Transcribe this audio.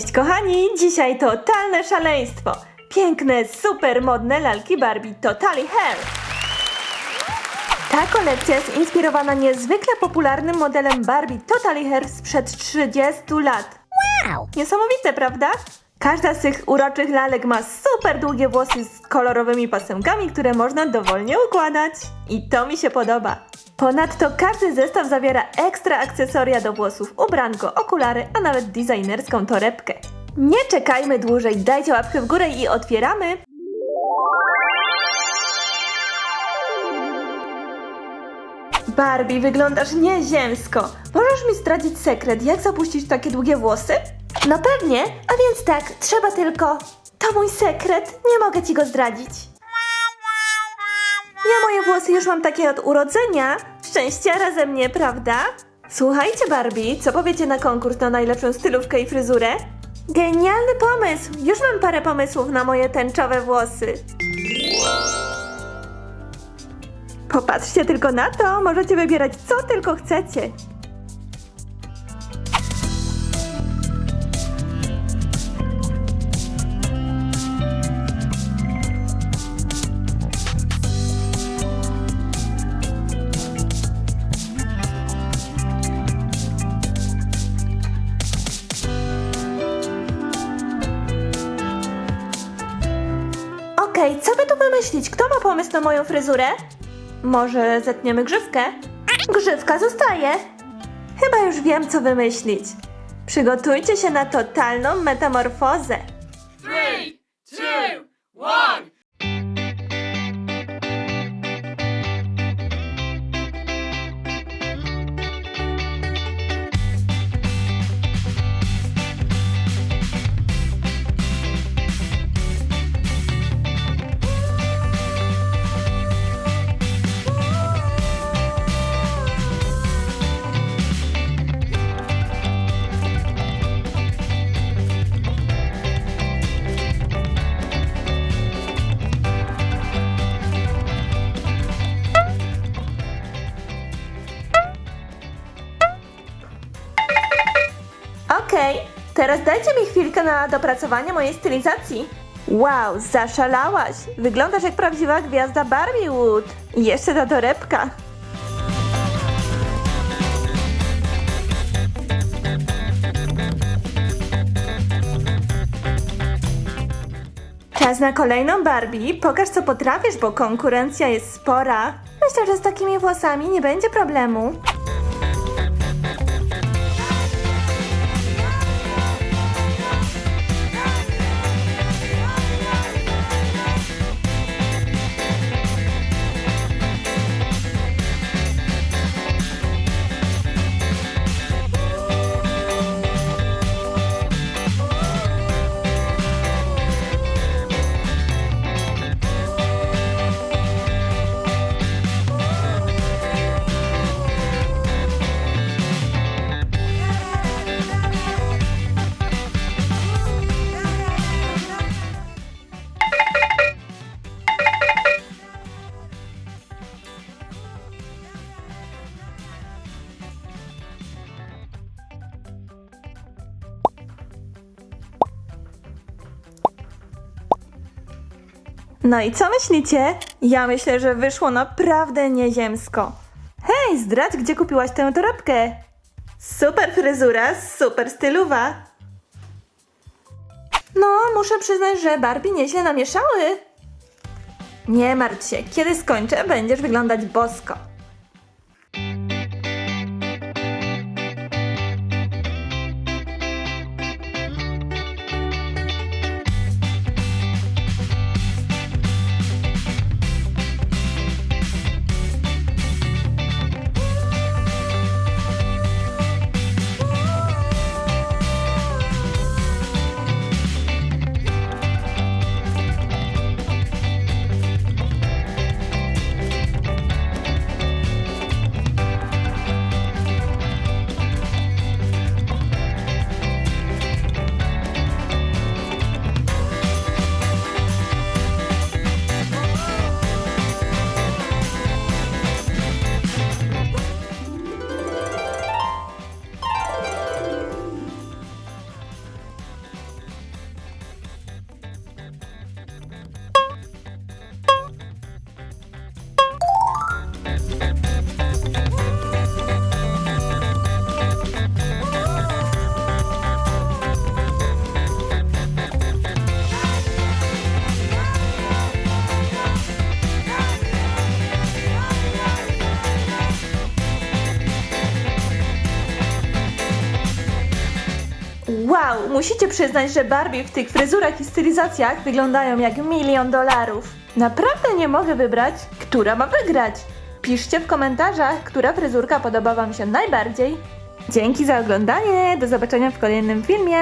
Cześć kochani, dzisiaj totalne szaleństwo. Piękne, super modne lalki Barbie Totally Hair. Ta kolekcja jest inspirowana niezwykle popularnym modelem Barbie Totally Hair sprzed 30 lat. Wow! Niesamowite, prawda? Każda z tych uroczych lalek ma super długie włosy z kolorowymi pasemkami, które można dowolnie układać. I to mi się podoba. Ponadto każdy zestaw zawiera ekstra akcesoria do włosów, ubranko, okulary, a nawet designerską torebkę. Nie czekajmy dłużej, dajcie łapkę w górę i otwieramy. Barbie, wyglądasz nieziemsko. Możesz mi zdradzić sekret, jak zapuścić takie długie włosy? No pewnie, a więc tak, trzeba tylko... To mój sekret, nie mogę ci go zdradzić. Ja moje włosy już mam takie od urodzenia. Szczęściara ze mnie, prawda? Słuchajcie Barbie, co powiecie na konkurs na najlepszą stylówkę i fryzurę? Genialny pomysł! Już mam parę pomysłów na moje tęczowe włosy. Popatrzcie tylko na to, możecie wybierać co tylko chcecie. Okej, co by tu wymyślić? Kto ma pomysł na moją fryzurę? Może zetniemy grzywkę? Grzywka zostaje. Chyba już wiem, co wymyślić. Przygotujcie się na totalną metamorfozę. Teraz dajcie mi chwilkę na dopracowanie mojej stylizacji. Wow, zaszalałaś! Wyglądasz jak prawdziwa gwiazda Barbiewood. I jeszcze ta torebka. Czas na kolejną Barbie. Pokaż co potrafisz, bo konkurencja jest spora. Myślę, że z takimi włosami nie będzie problemu. No i co myślicie? Ja myślę, że wyszło naprawdę nieziemsko. Hej, zdradź, gdzie kupiłaś tę torebkę? Super fryzura, super stylowa. No, muszę przyznać, że Barbie nieźle namieszały. Nie martw się, kiedy skończę, będziesz wyglądać bosko. Wow, musicie przyznać, że Barbie w tych fryzurach i stylizacjach wyglądają jak milion dolarów. Naprawdę nie mogę wybrać, która ma wygrać. Piszcie w komentarzach, która fryzurka podoba Wam się najbardziej. Dzięki za oglądanie, do zobaczenia w kolejnym filmie.